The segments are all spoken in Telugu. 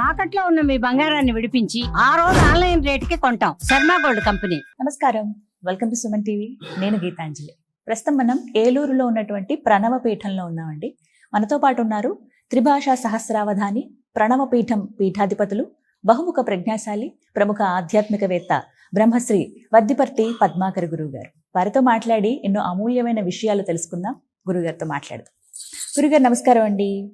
తాకట్లో ఉన్న మీ బంగారాన్ని విడిపించి ఆ రోజు ఆన్లైన్ రేటుకి కొంటాం. Sharma gold company. నమస్కారం. Welcome to Suman TV. నేను గీతాంజలి. ప్రస్తుతం మనం ఏలూరులో ఉన్నటువంటి ప్రణవ పీఠంలో ఉన్నామండి. మనతో పాటు ఉన్నారు త్రిభాషా సహస్రావధాని ప్రణవ పీఠం పీఠాధిపతులు బహుముఖ ప్రజ్ఞాశాలి ప్రముఖ ఆధ్యాత్మికవేత్త బ్రహ్మశ్రీ వద్దిపర్తి పద్మాకర్ గురువు గారు వారితో మాట్లాడి ఎన్నో అమూల్యమైన విషయాలు తెలుసుకుందాం. గురుగారితో మాట్లాడదాం. గురుగారు నమస్కారం అండి.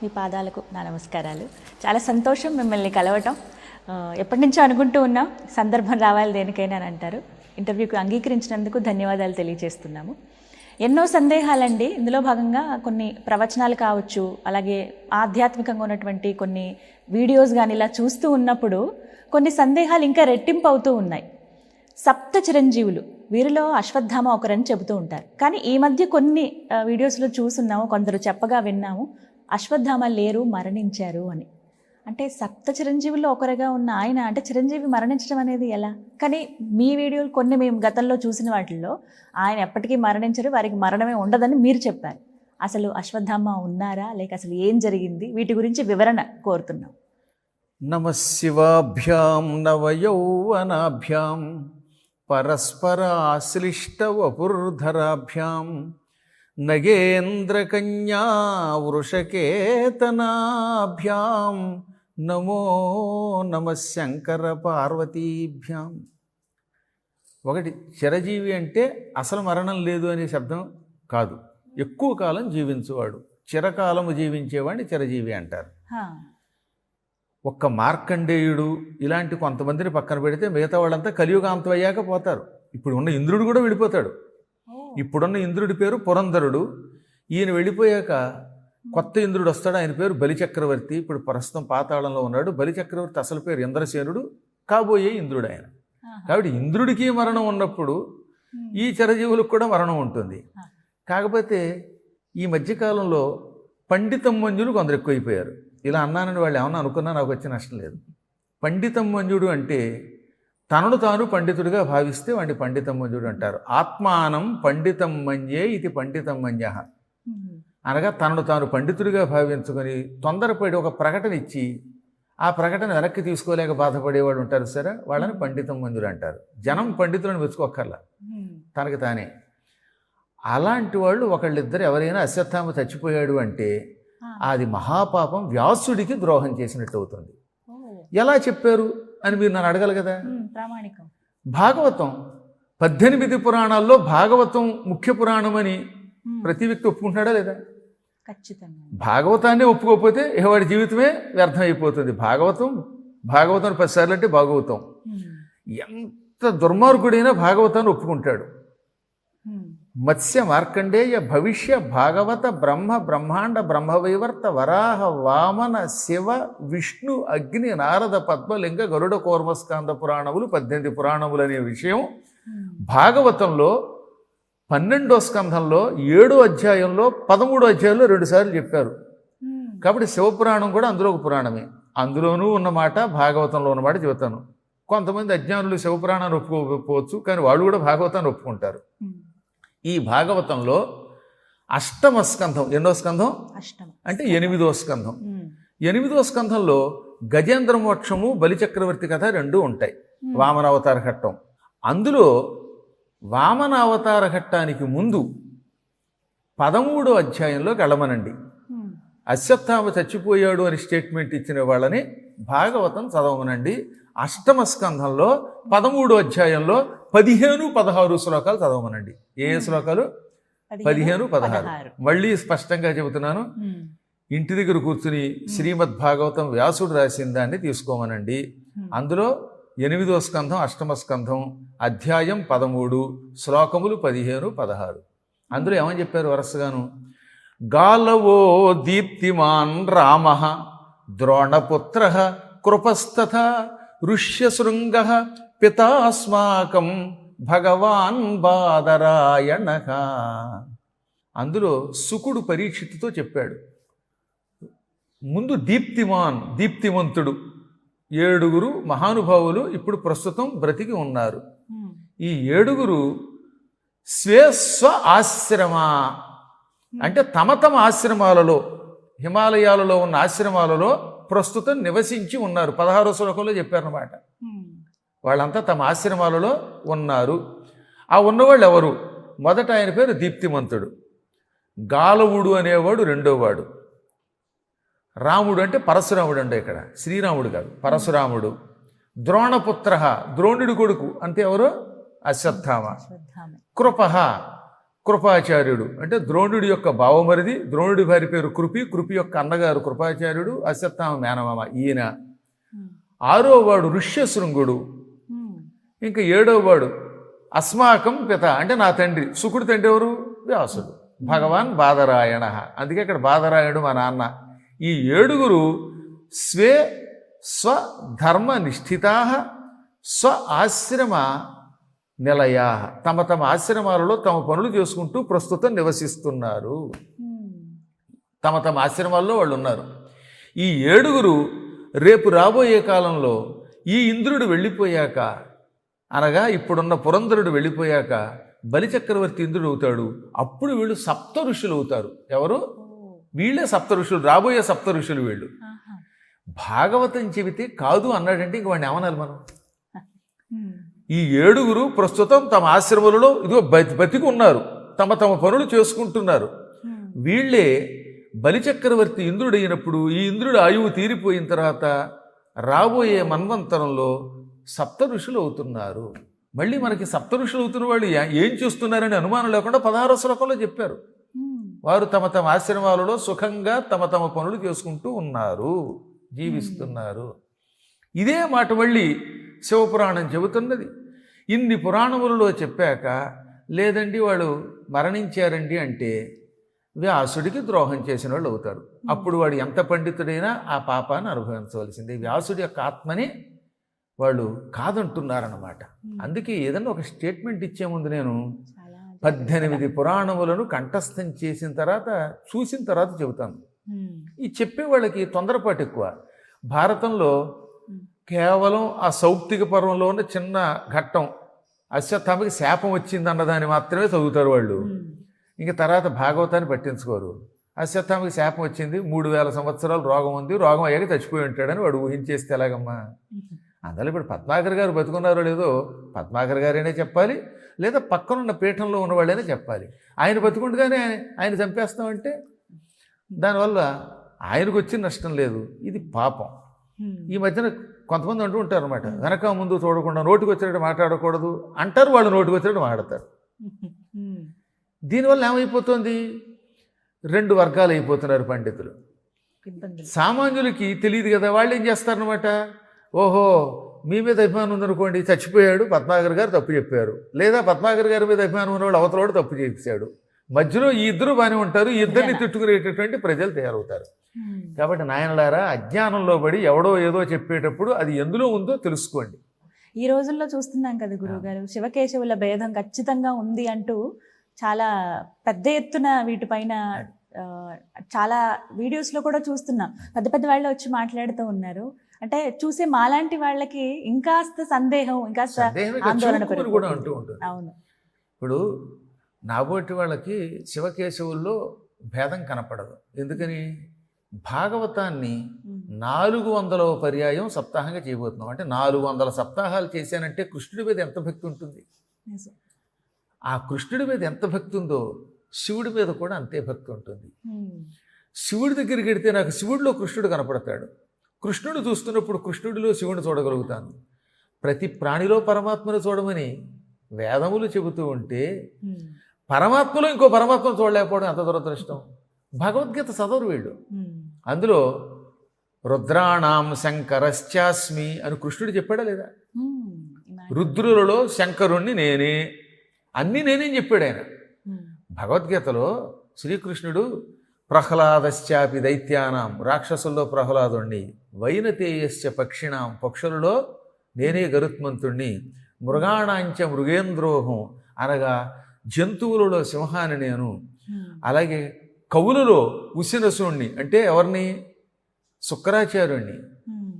మీ పాదాలకు నా నమస్కారాలు. చాలా సంతోషం మిమ్మల్ని కలవటం. ఎప్పటి నుంచో అనుకుంటూ ఉన్నాం సందర్భం రావాలి దేనికైనా అని అంటారు. ఇంటర్వ్యూకి అంగీకరించినందుకు ధన్యవాదాలు తెలియజేస్తున్నాము. ఎన్నో సందేహాలండి. ఇందులో భాగంగా కొన్ని ప్రవచనాలు కావచ్చు అలాగే ఆధ్యాత్మికంగా ఉన్నటువంటి కొన్ని వీడియోస్ కానీ ఇలా చూస్తూ ఉన్నప్పుడు కొన్ని సందేహాలు ఇంకా రెట్టింపు అవుతూ ఉన్నాయి. సప్త చిరంజీవులు వీరిలో అశ్వత్థామ ఒకరని చెబుతూ ఉంటారు. కానీ ఈ మధ్య కొన్ని వీడియోస్లో చూస్తున్నాము కొందరు చెప్పగా విన్నాము. అశ్వత్థామ లేరు మరణించారు అని. అంటే సప్త చిరంజీవుల్లో ఒకరుగా ఉన్న ఆయన అంటే చిరంజీవి మరణించడం అనేది ఎలా? కానీ మీ వీడియోలు కొన్ని మేము గతంలో చూసిన వాటిల్లో ఆయన ఎప్పటికీ మరణించరు వారికి మరణమే ఉండదని మీరు చెప్పారు. అసలు అశ్వత్థామ ఉన్నారా? లేక అసలు ఏం జరిగింది? వీటి గురించి వివరణ కోరుతున్నాం. నమ శివాభ్యాం నవయౌవనాభ్యాం వపుర్ధరాభ్యాం నగేంద్రకన్యా వృషకేతనాభ్యాం నమో నమ శంకర పార్వతీభ్యాం ఒకటి చిరజీవి అంటే అసలు మరణం లేదు అనే శబ్దం కాదు. ఎక్కువ కాలం జీవించువాడు. చిరకాలము జీవించేవాడిని చిరజీవి అంటారు. ఒక్క మార్కండేయుడు ఇలాంటి కొంతమందిని పక్కన పెడితే మిగతా వాళ్ళంతా కలియుగాంతం అయ్యాక పోతారు. ఇప్పుడు ఉన్న ఇంద్రుడు కూడా వెళ్ళిపోతాడు ఇప్పుడున్న ఇంద్రుడి పేరు పురంధరుడు. ఈయన వెళ్ళిపోయాక కొత్త ఇంద్రుడు వస్తాడు. ఆయన పేరు బలిచక్రవర్తి. ఇప్పుడు ప్రస్తుతం పాతాళంలో ఉన్నాడు. బలిచక్రవర్తి అసలు పేరు ఇంద్రసేనుడు. కాబోయే ఇంద్రుడు ఆయన. కాబట్టి ఇంద్రుడికి మరణం ఉన్నప్పుడు ఈ చిరజీవులకు కూడా మరణం ఉంటుంది. కాకపోతే ఈ మధ్యకాలంలో పండితం మంజులు కొందరు ఎక్కువైపోయారు. ఇలా అన్నానని వాళ్ళు ఏమన్నా అనుకున్నా నాకు వచ్చే నష్టం లేదు. పండితం మంజుడు అంటే తనను తాను పండితుడిగా భావిస్తే వాడిని పండితం మంజుడు అంటారు. ఆత్మానం పండితం మన్యే ఇది పండితం మన్య. ఉమ్, అనగా తనను తాను పండితుడిగా భావించుకొని తొందరపడి ఒక ప్రకటన ఇచ్చి ఆ ప్రకటన వెనక్కి తీసుకోలేక బాధపడేవాడు ఉంటారు సరే వాళ్ళని పండితం అంటారు. జనం పండితులను మెచ్చుకోక్కర్లా. తనకి తానే. అలాంటి వాళ్ళు ఒకళ్ళిద్దరు ఎవరైనా అశ్వత్థామ చచ్చిపోయాడు అంటే అది మహాపాపం వ్యాసుడికి ద్రోహం చేసినట్టు అవుతుంది. ఎలా చెప్పారు? అని మీరు నన్ను అడగాలి కదా? ప్రామాణికం. భాగవతం పద్దెనిమిది పురాణాల్లో భాగవతం ముఖ్య పురాణం అని ప్రతి వ్యక్తి ఒప్పుకుంటున్నాడా లేదా? ఖచ్చితంగా. భాగవతాన్ని ఒప్పుకోకపోతే వాడి జీవితమే వ్యర్థం అయిపోతుంది భాగవతం భాగవతం పదిసార్లు అంటే భాగవతం. ఎంత దుర్మార్గుడైనా భాగవతాన్ని ఒప్పుకుంటాడు. మత్స్య మార్కండేయ భవిష్య భాగవత బ్రహ్మ బ్రహ్మాండ బ్రహ్మవైవర్త వరాహ వామన శివ విష్ణు అగ్ని నారద పద్మలింగ గరుడ కోర్మస్కాంద పురాణములు పద్దెనిమిది పురాణములు అనే విషయం భాగవతంలో పన్నెండో స్కంధంలో ఏడో అధ్యాయంలో పదమూడో అధ్యాయంలో రెండుసార్లు చెప్పారు. ఉమ్, కాబట్టి శివపురాణం కూడా అందులో ఒక పురాణమే. అందులోనూ ఉన్నమాట భాగవతంలో ఉన్నమాట చెబుతాను. కొంతమంది అజ్ఞానులు శివపురాణాన్ని ఒప్పుకోకపోవచ్చు కానీ వాళ్ళు కూడా భాగవతాన్ని ఒప్పుకుంటారు. ఉమ్, ఈ భాగవతంలో అష్టమ స్కంధం ఎన్నో స్కంధం? అష్టమ. అంటే ఎనిమిదో స్కంధం. ఎనిమిదో స్కంధంలో గజేంద్ర మోక్షము బలిచక్రవర్తి కథ రెండు ఉంటాయి వామనావతార ఘట్టం. అందులో వామనావతార ఘట్టానికి ముందు పదమూడో అధ్యాయంలోకి వెళ్ళమనండి. అశ్వత్థామ చచ్చిపోయాడు అని స్టేట్మెంట్ ఇచ్చిన వాళ్ళని భాగవతం చదవమనండి. అష్టమ స్కంధంలో పదమూడో అధ్యాయంలో పదిహేను పదహారు శ్లోకాలు చదవమనండి. ఏ శ్లోకాలు? పదిహేను పదహారు. మళ్ళీ స్పష్టంగా చెబుతున్నాను. ఇంటి దగ్గర కూర్చుని శ్రీమద్ భాగవతం వ్యాసుడు రాసిన దాన్ని తీసుకోమనండి. అందులో ఎనిమిదో స్కంధం అష్టమ స్కంధం అధ్యాయం పదమూడు శ్లోకములు పదిహేను పదహారు. అందులో ఏమని చెప్పారు వరుసగాను? గాలవో దీప్తిమాన్ రామ ద్రోణపుత్ర కృపస్తథ ఋష్యశృంగ పితాస్మాకం భగవాన్ బాదరాయణ. అందులో సుకుడు పరీక్షితుతో చెప్పాడు. ముందు దీప్తిమాన్ దీప్తిమంతుడు ఏడుగురు మహానుభావులు ఇప్పుడు ప్రస్తుతం బ్రతికి ఉన్నారు. ఈ ఏడుగురు స్వే స్వ ఆశ్రమ. అంటే తమ తమ ఆశ్రమాలలో హిమాలయాలలో ఉన్న ఆశ్రమాలలో ప్రస్తుతం నివసించి ఉన్నారు. పదహారో శ్లోకంలో చెప్పారన్నమాట. వాళ్ళంతా తమ ఆశ్రమాలలో ఉన్నారు. ఆ ఉన్నవాళ్ళు ఎవరు? మొదట ఆయన పేరు దీప్తిమంతుడు. గాలవుడు అనేవాడు రెండోవాడు. రాముడు అంటే పరశురాముడు అంటే ఇక్కడ. శ్రీరాముడు కాదు పరశురాముడు. ద్రోణపుత్ర ద్రోణుడి కొడుకు. అంటే ఎవరు? అశ్వత్థామ. శ్రద్ధామే కృప కృపాచార్యుడు. అంటే ద్రోణుడి యొక్క బావమరిది ద్రోణుడి భార్య పేరు కృపి. కృపి యొక్క అన్నగారు కృపాచార్యుడు అశ్వత్థామ మేనమామ ఈయన. ఆరో వాడు ఋష్యశృంగుడు ఇంకా ఏడో వాడు అస్మాకం పిత. అంటే నా తండ్రి. శుకుడు తండ్రి ఎవరు? వ్యాసుడు. భగవాన్ బాదరాయణ. అందుకే ఇక్కడ బాదరాయణుడు మా నాన్న. ఈ ఏడుగురు స్వే స్వధర్మ నిష్ఠితా స్వ ఆశ్రమ నిలయా తమ తమ ఆశ్రమాలలో తమ పనులు చేసుకుంటూ ప్రస్తుతం నివసిస్తున్నారు. తమ తమ ఆశ్రమాల్లో వాళ్ళు ఉన్నారు ఈ ఏడుగురు రేపు రాబోయే కాలంలో ఈ ఇంద్రుడు వెళ్ళిపోయాక అనగా ఇప్పుడున్న పురంధరుడు వెళ్ళిపోయాక బలిచక్రవర్తి ఇంద్రుడు అవుతాడు. అప్పుడు వీళ్ళు సప్త ఋషులు అవుతారు. ఎవరు? వీళ్ళే సప్త ఋషులు రాబోయే సప్త ఋషులు వీళ్ళు. భాగవతం చెబితే కాదు అన్నాడంటే ఇంక వాడిని ఏమనాలి మనం? ఈ ఏడుగురు ప్రస్తుతం తమ ఆశ్రమాలలో ఇదిగో బతి బతికి ఉన్నారు తమ తమ పనులు చేసుకుంటున్నారు. వీళ్ళే బలిచక్రవర్తి ఇంద్రుడు అయినప్పుడు ఈ ఇంద్రుడు ఆయువు తీరిపోయిన తర్వాత రాబోయే మన్వంతరంలో సప్త ఋషులు అవుతున్నారు. మళ్ళీ మనకి సప్త ఋషులు అవుతున్న వాళ్ళు ఏ- ఏం చేస్తున్నారని అనుమానం లేకుండా పదహారో శ్లోకంలో చెప్పారు. వారు తమ తమ ఆశ్రమాలలో సుఖంగా తమ తమ పనులు చేసుకుంటూ ఉన్నారు. జీవిస్తున్నారు. ఇదే మాట మళ్ళీ శివపురాణం చెబుతున్నది. ఇన్ని పురాణములలో చెప్పాక లేదండి వాడు మరణించారండి అంటే వ్యాసుడికి ద్రోహం చేసిన వాళ్ళు అవుతారు. అప్పుడు వాడు ఎంత పండితుడైనా ఆ పాపాన్ని అనుభవించవలసిందే. వ్యాసుడి యొక్క ఆత్మని వాళ్ళు కాదంటున్నారన్నమాట. అందుకే ఏదన్నా ఒక స్టేట్మెంట్ ఇచ్చే ముందు నేను పద్దెనిమిది పురాణములను కంఠస్థం చేసిన తర్వాత చూసిన తర్వాత చెబుతాను. ఈ చెప్పే వాళ్ళకి తొందరపాటు ఎక్కువ. భారతంలో కేవలం ఆ సౌప్తిక పర్వంలో ఉన్న చిన్న ఘట్టం. అశ్వత్థామకి శాపం వచ్చింది అన్నదాన్ని మాత్రమే చదువుతారు వాళ్ళు. ఇంక తర్వాత భాగవతాన్ని పట్టించుకోరు. అశ్వత్థామకి శాపం వచ్చింది మూడు వేల సంవత్సరాలు రోగం ఉంది రోగం అయ్యాక చచ్చిపోయి ఉంటాడని వాడు ఊహించేస్తే ఎలాగమ్మా? అందులో ఇప్పుడు పద్మాకర్ గారు బతుకున్నారో లేదో పద్మాకర్ గారైనా చెప్పాలి లేదా పక్కనున్న పీఠంలో ఉన్నవాళ్ళైనా చెప్పాలి. ఆయన బతుకుండగానే ఆయన ఆయన చంపేస్తామంటే? దానివల్ల ఆయనకు వచ్చిన నష్టం లేదు. ఇది పాపం. ఈ మధ్యన కొంతమంది అంటూ ఉంటారు అనమాట వెనక ముందు చూడకుండా నోటికి వచ్చినట్టు మాట్లాడకూడదు అంటారు వాళ్ళు నోటికి వచ్చినట్టు మాట్లాడతారు. దీనివల్ల ఏమైపోతుంది? రెండు వర్గాలు అయిపోతున్నారు పండితులు. సామాన్యులకి తెలియదు కదా వాళ్ళు ఏం చేస్తారనమాట ఓహో మీ మీద అభిమానం ఉందనుకోండి చచ్చిపోయాడు పద్మాకర్ గారు తప్పు చెప్పారు. లేదా పద్మాకర్ గారి మీద అభిమానం ఉన్నవాడు అవతలవాడు తప్పు చేశాడు. మధ్యలో ఈ ఇద్దరు బాగానే ఉంటారు ఇద్దరిని తిట్టుకునేటటువంటి ప్రజలు తయారవుతారు. కాబట్టి నాయనలారా అజ్ఞానంలో పడి ఎవడో ఏదో చెప్పేటప్పుడు అది ఎందులో ఉందో తెలుసుకోండి. ఈ రోజుల్లో చూస్తున్నాం కదా గురువుగారు శివకేశవుల భేదం ఖచ్చితంగా ఉంది అంటూ చాలా పెద్ద ఎత్తున వీటిపైన చాలా వీడియోస్లో కూడా చూస్తున్నాం. పెద్ద పెద్ద వాళ్ళు వచ్చి మాట్లాడుతూ ఉన్నారు. అంటే చూసే మాలాంటి వాళ్ళకి ఇంకాస్త సందేహం ఇంకాస్త ఆందోళన కూడా అంటూ. ఉంటుంది అవును. ఇప్పుడు నాబోటి వాళ్ళకి శివకేశవుల్లో భేదం కనపడదు. ఎందుకని? భాగవతాన్ని. నాలుగు వందల పర్యాయం సప్తాహంగా చేయబోతున్నాం అంటే నాలుగు వందల సప్తాహాలు చేశానంటే కృష్ణుడి మీద ఎంత భక్తి ఉంటుంది. ఆ కృష్ణుడి మీద ఎంత భక్తి ఉందో శివుడి మీద కూడా అంతే భక్తి ఉంటుంది. శివుడి దగ్గరికి వెడితే నాకు శివుడిలో కృష్ణుడు కనపడతాడు కృష్ణుడు చూస్తున్నప్పుడు కృష్ణుడిలో శివుని చూడగలుగుతాను ప్రతి ప్రాణిలో పరమాత్మను చూడమని వేదములు చెబుతూ ఉంటే. పరమాత్మలో ఇంకో పరమాత్మను చూడలేకపోవడం ఎంత దురదృష్టం భగవద్గీత చదవరు వీళ్ళు. అందులో రుద్రాణం శంకరశ్చాస్మి అని కృష్ణుడు చెప్పాడా లేదా. ఇమా- రుద్రులలో శంకరుణ్ణి నేనే అన్నీ నేనేం చెప్పాడు ఆయన ఉమ్. భగవద్గీతలో శ్రీకృష్ణుడు ప్రహ్లాదశ్చాపి దైత్యానాం రాక్షసుల్లో ప్రహ్లాదుణ్ణి వైనతేయశ్చ పక్షిణాం పక్షులలో నేనే గరుత్మంతుణ్ణి మృగాణాంచ మృగేంద్రోహం అనగా జంతువులలో సింహాన్ని నేను ఉమ్. అలాగే కవులలో ఉసినసుణ్ణి అంటే ఎవరిని శుక్రాచార్యుణ్ణి ఉమ్.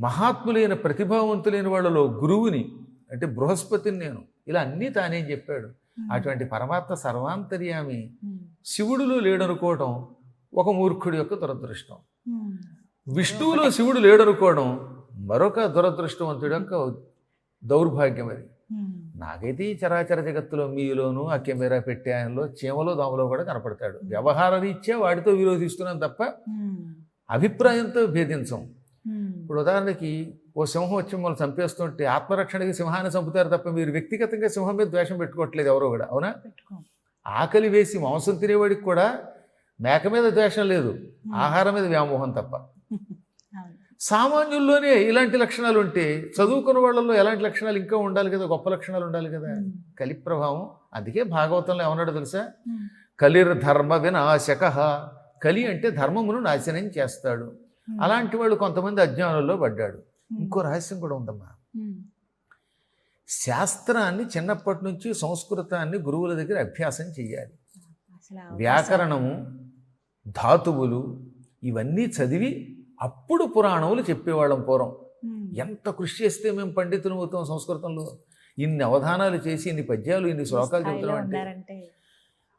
మహాత్ములైన ప్రతిభావంతులైన వాళ్ళలో గురువుని అంటే బృహస్పతిని నేను ఇలా అన్నీ తానేం చెప్పాడు అటువంటి పరమాత్మ సర్వాంతర్యామి ఉమ్. శివుడిలో లేడనుకోవటం ఒక మూర్ఖుడి యొక్క దురదృష్టం. విష్ణువులో శివుడు లేడనుకోవడం మరొక దురదృష్టవంతుడి యొక్క దౌర్భాగ్యం అది. నాకైతే ఈ చరాచర జగత్తులో మీలోను ఆ కెమెరా పెట్టే ఆయనలో చీమలో దోమలో కూడా కనపడతాడు. వ్యవహార రీత్యా వాడితో విరోధిస్తున్నాం తప్ప. అభిప్రాయంతో భేదించం. ఇప్పుడు ఉదాహరణకి ఓ సింహం వచ్చి మిమ్మల్ని చంపేస్తుంటే ఆత్మరక్షణకి సింహాన్ని చంపుతారు తప్ప మీరు వ్యక్తిగతంగా సింహం మీద ద్వేషం పెట్టుకోవట్లేదు ఎవరో కూడా అవునా? ఆకలి వేసి మాంసం తినేవాడికి కూడా మేక మీద ద్వేషం లేదు. ఆహారం మీద వ్యామోహం తప్ప. సామాన్యుల్లోనే ఇలాంటి లక్షణాలు ఉంటే చదువుకున్న వాళ్ళలో ఎలాంటి లక్షణాలు ఇంకా ఉండాలి కదా గొప్ప లక్షణాలు ఉండాలి కదా. కలి ప్రభావం అందుకే భాగవతంలో ఏమన్నాడో తెలుసా. కలిర్ ధర్మ వినాశక కలి అంటే ధర్మమును నాశనం చేస్తాడు. అలాంటి వాళ్ళు కొంతమంది అజ్ఞానంలో పడ్డాడు. ఇంకో రహస్యం కూడా ఉందమ్మా. శాస్త్రాన్ని చిన్నప్పటి నుంచి సంస్కృతాన్ని గురువుల దగ్గర అభ్యాసం చేయాలి వ్యాకరణము ధాతువులు ఇవన్నీ చదివి అప్పుడు పురాణములు చెప్పేవాళ్ళం పూర్వం. ఎంత కృషి చేస్తే మేము పండితులు అవుతాం సంస్కృతంలో? ఇన్ని అవధానాలు చేసి ఇన్ని పద్యాలు ఇన్ని శ్లోకాలు చెబుతున్నాం అంటే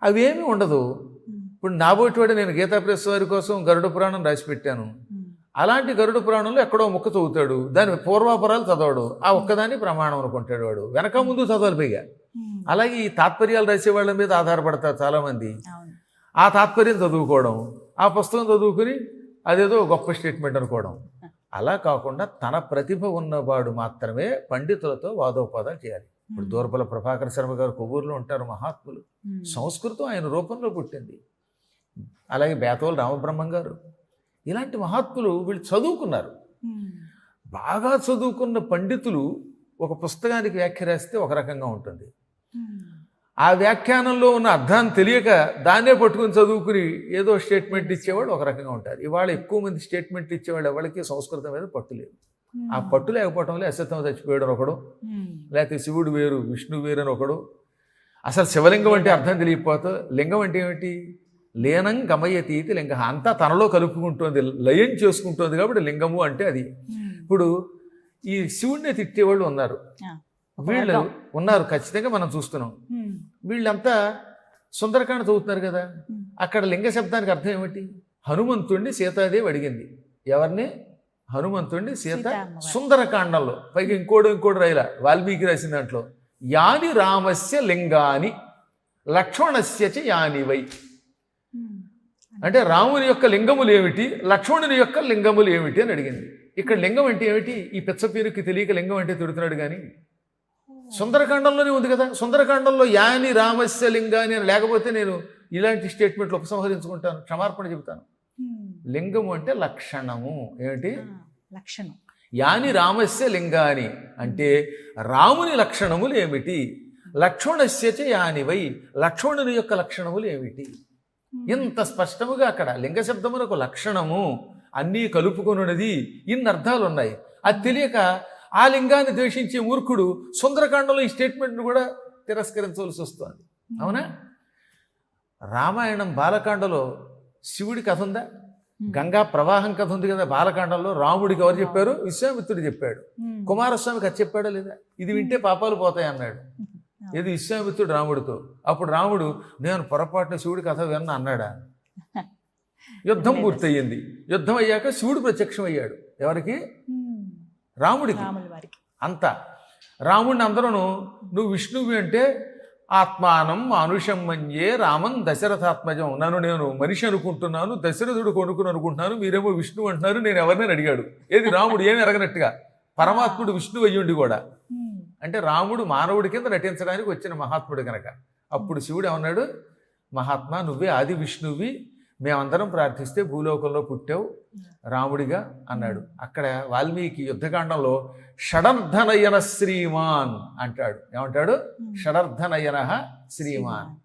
అవేమీ ఉండదు. ఇప్పుడు నాబోటివాడు నేను గీతా ప్రెస్ వారి కోసం గరుడ పురాణం రాసి పెట్టాను. అలాంటి గరుడ పురాణంలో ఎక్కడో ముక్క చదువుతాడు దాని పూర్వాపరాలు చదవడు. ఆ ఒక్కదాన్ని ప్రమాణం అనుకుంటాడు వాడు. వెనక ముందు చదవాలి పైగా. అలాగే ఈ తాత్పర్యాలు రాసే వాళ్ళ మీద ఆధారపడతారు చాలామంది. ఆ తాత్పర్యం చదువుకోవడం ఆ పుస్తకం చదువుకుని అదేదో గొప్ప స్టేట్మెంట్ అనుకోవడం అలా కాకుండా తన ప్రతిభ ఉన్నవాడు మాత్రమే పండితులతో వాదోపాదాలు చేయాలి ఇప్పుడు ఉమ్. దూర్పల ప్రభాకర శర్మ గారు కొవ్వూరులో ఉంటారు మహాత్ములు. సంస్కృతం ఆయన రూపంలో పుట్టింది అలాగే బేతవోలు రామబ్రహ్మం గారు ఇలాంటి మహాత్ములు వీళ్ళు చదువుకున్నారు. బాగా చదువుకున్న పండితులు ఒక పుస్తకానికి వ్యాఖ్య రాస్తే ఒక రకంగా ఉంటుంది. ఆ వ్యాఖ్యానంలో ఉన్న అర్థాన్ని తెలియక దాన్నే పట్టుకుని చదువుకుని ఏదో స్టేట్మెంట్ ఇచ్చేవాడు ఒక రకంగా ఉంటారు. ఇవాళ ఎక్కువ మంది స్టేట్మెంట్ ఇచ్చేవాడు ఎవరికి సంస్కృతం మీద పట్టు లేదు. ఆ పట్టు లేకపోవటంలో అసత్యం చచ్చిపోయాడు ఒకడు ఉమ్. లేకపోతే శివుడు వేరు విష్ణు వేరు అని ఒకడు. అసలు శివలింగం అంటే అర్థం తెలియకపోతే లింగం అంటే ఏమిటి? లీనం గమయతీతి లింగ. అంతా తనలో కలుపుకుంటుంది లయం చేసుకుంటుంది కాబట్టి లింగము అంటే అది. ఉమ్. ఇప్పుడు ఈ శివుడిని తిట్టేవాళ్ళు ఉన్నారు. వీళ్ళు. ఉన్నారు ఖచ్చితంగా మనం చూస్తున్నాం. వీళ్ళంతా సుందరకాండ చదువుతున్నారు కదా. అక్కడ లింగ శబ్దానికి అర్థం ఏమిటి హనుమంతుణ్ణి సీతాదేవి అడిగింది ఎవరిని హనుమంతుణ్ణి సీత. సుందరకాండంలో పైగా ఇంకోటి ఇంకోటి రాయిలా వాల్మీకి రాసిన దాంట్లో యాని రామస్య లింగాని లక్ష్మణస్య చ యానివై. అంటే రాముని యొక్క లింగములు ఏమిటి లక్ష్మణుని యొక్క లింగములు ఏమిటి అని అడిగింది ఇక్కడ లింగం అంటే ఏమిటి ఈ పెచ్చ పేరుకి తెలియక లింగం అంటే తిడుతున్నాడు కానీ సుందరకాండంలోనే ఉంది కదా. సుందరకాండంలో యాని రామస్య లింగాని అని లేకపోతే నేను ఇలాంటి స్టేట్మెంట్లు ఉపసంహరించుకుంటాను. క్షమార్పణ చెబుతాను. లింగము అంటే లక్షణము. ఏమిటి? లక్షణం. యాని రామస్య లింగాని అంటే రాముని లక్షణములు ఏమిటి? లక్ష్మణస్య చ యానివై. లక్ష్మణుని యొక్క లక్షణములు ఏమిటి. ఇంత స్పష్టముగా అక్కడ లింగ శబ్దమునకు లక్షణము అన్నీ కలుపుకొనున్నది ఇన్ని అర్థాలు ఉన్నాయి అది తెలియక ఆ లింగాన్ని ద్వేషించే మూర్ఖుడు సుందరకాండంలో ఈ స్టేట్మెంట్ను కూడా తిరస్కరించవలసి వస్తుంది. అవునా? రామాయణం బాలకాండలో శివుడి కథ ఉందా. గంగా ప్రవాహం కథ ఉంది కదా బాలకాండంలో రాముడికి ఎవరు చెప్పారు? విశ్వామిత్రుడు చెప్పాడు. ఉమ్. కుమారస్వామి కథ చెప్పాడా లేదా? ఇది వింటే పాపాలు పోతాయి అన్నాడు. ఏది విశ్వామిత్రుడు రాముడితో? అప్పుడు రాముడు నేను పొరపాటున శివుడి కథ విన్న అన్నాడా? యుద్ధం పూర్తయింది. యుద్ధం అయ్యాక శివుడు ప్రత్యక్షం అయ్యాడు ఎవరికి. రాముడికి అంత. రాముడిని అందరూ నువ్వు విష్ణువు అంటే ఆత్మానం మానుషం మన్యే రామం దశరథాత్మజం. నన్ను నేను మనిషి అనుకుంటున్నాను దశరథుడు కొనుక్కుని అనుకుంటున్నాను మీరేమో విష్ణువు అంటున్నారు నేను ఎవరిని అడిగాడు. ఏది రాముడు ఏమి ఎరగనట్టుగా? పరమాత్ముడు విష్ణువు అయ్యుండి కూడా. అంటే రాముడు మానవుడి కింద నటించడానికి వచ్చిన మహాత్ముడు కనుక అప్పుడు శివుడు ఏమన్నాడు? మహాత్మా నువ్వే ఆది విష్ణువి మేమందరం ప్రార్థిస్తే భూలోకంలో పుట్టావు రాముడిగా అన్నాడు అక్కడ వాల్మీకి యుద్ధకాండంలో షడర్ధనయన శ్రీమాన్ అంటాడు ఏమంటాడు. షడర్ధనయన శ్రీమాన్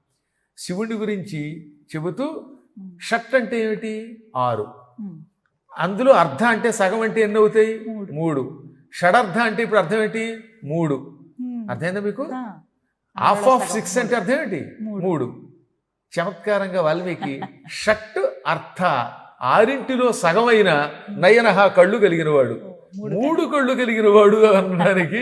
శివుడి గురించి చెబుతూ. షట్ అంటే ఏమిటి ఆరు. అందులో అర్ధ అంటే సగం అంటే ఎన్ని అవుతాయి మూడు. షడర్ధ అంటే ఇప్పుడు అర్థం ఏంటి మూడు. అర్థమైందా మీకు. Half of. సిక్స్ అంటే అర్థం ఏంటి మూడు. చమత్కారంగా వాల్మీకి షట్ అర్థ ఆరింటిలో సగమైన నయనహ కళ్ళు కలిగిన వాడు ఓ, మూడు కళ్ళు. కలిగిన వాడు అనడానికి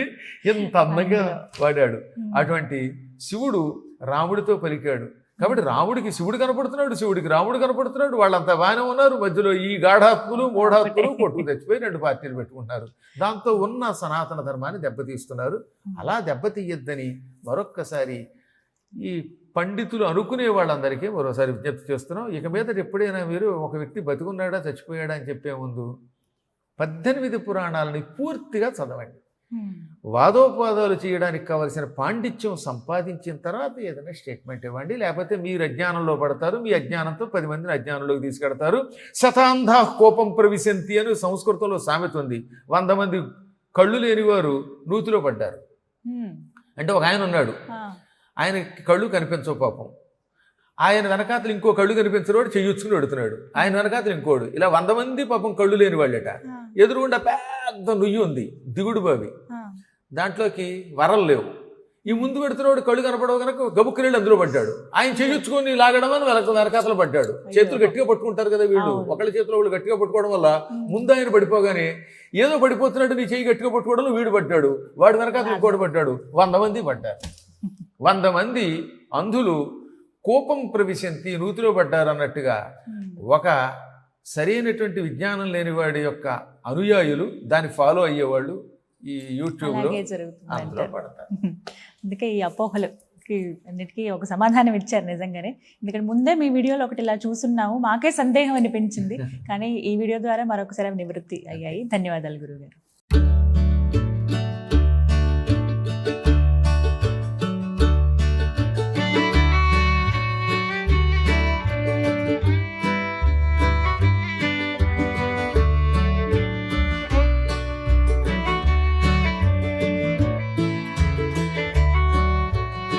ఎంత అందంగా వాడాడు. అటువంటి శివుడు రాముడితో పలికాడు. కాబట్టి రాముడికి శివుడు కనపడుతున్నాడు శివుడికి రాముడు కనపడుతున్నాడు వాళ్ళంతా బాగానే ఉన్నారు. మధ్యలో ఈ గాఢాత్ములు మూఢాత్ములు కొట్టుకు తెచ్చిపోయి రెండు పార్టీలు పెట్టుకుంటున్నారు. దాంతో ఉన్న సనాతన ధర్మాన్ని దెబ్బతీస్తున్నారు. అలా దెబ్బతీయద్దని మరొక్కసారి ఈ పండితులు అనుకునే వాళ్ళందరికీ మరోసారి విజ్ఞప్తి చేస్తున్నాం. ఇక మీద ఎప్పుడైనా మీరు ఒక వ్యక్తి బతికున్నాడా చచ్చిపోయాడా అని చెప్పే ముందు పద్దెనిమిది పురాణాలని పూర్తిగా చదవండి. వాదోపవాదాలు చేయడానికి కావలసిన పాండిత్యం సంపాదించిన తర్వాత ఏదైనా స్టేట్మెంట్ ఇవ్వండి. లేకపోతే మీరు అజ్ఞానంలో పడతారు మీ అజ్ఞానంతో పది మందిని అజ్ఞానంలోకి తీసుకెడతారు శతాంధ కోపం ప్రవిశంతి అని సంస్కృతంలో సామెత ఉంది. వంద మంది కళ్ళు లేనివారు నూతిలో పడ్డారు. అంటే ఒక ఆయన ఉన్నాడు. ఆయన కళ్ళు కనిపించవు పాపం. ఆయన వెనకాతలు ఇంకో కళ్ళు కనిపించినవాడు చెయ్యొచ్చుకుని పెడుతున్నాడు ఆయన వెనకాతలు ఇంకోడు. ఇలా వంద మంది పాపం కళ్ళు లేని వాళ్ళట. ఎదురుగుండా పెద్ద నుయ్యి ఉంది దిగుడు బావి. దాంట్లోకి వరలు లేవు. ఈ ముందు పెడుతున్నవాడు కళ్ళు కనపడవు కనుక గబుక్కుని అందులో పడ్డాడు. ఆయన చెయ్యొచ్చుకొని లాగడం అని వెనక వెనకాతలు పడ్డాడు. చేతులు గట్టిగా పట్టుకుంటారు కదా వీళ్ళు. ఒకళ్ళ చేతిలో వాళ్ళు గట్టిగా పట్టుకోవడం వల్ల ముందు ఆయన పడిపోగానే ఏదో పడిపోతున్నట్టు నీ చెయ్యి గట్టిగా పట్టుకోవడంలో వీడు పడ్డాడు. వాడు వెనకాతలు ఇంకోటి పడ్డాడు. వంద మంది పడ్డారు. వంద మంది అంధులు కోపం ప్రవిశంతి నూతిలో పడ్డారు అన్నట్టుగా Hmm. ఒక సరైనటువంటి విజ్ఞానం లేని వాడి యొక్క అనుయాయులు దాన్ని ఫాలో అయ్యేవాళ్ళు ఈ యూట్యూబ్లో అందులో. పడతారు. అందుకే ఈ అపోహలకి అన్నిటికీ ఒక సమాధానం ఇచ్చారు నిజంగానే. ఎందుకంటే ముందే మీ వీడియోలో ఒకటి ఇలా చూస్తున్నాము మాకే సందేహం అనిపించింది. కానీ ఈ వీడియో ద్వారా మరొకసారి నివృత్తి అయ్యాయి. ధన్యవాదాలు గురుగారు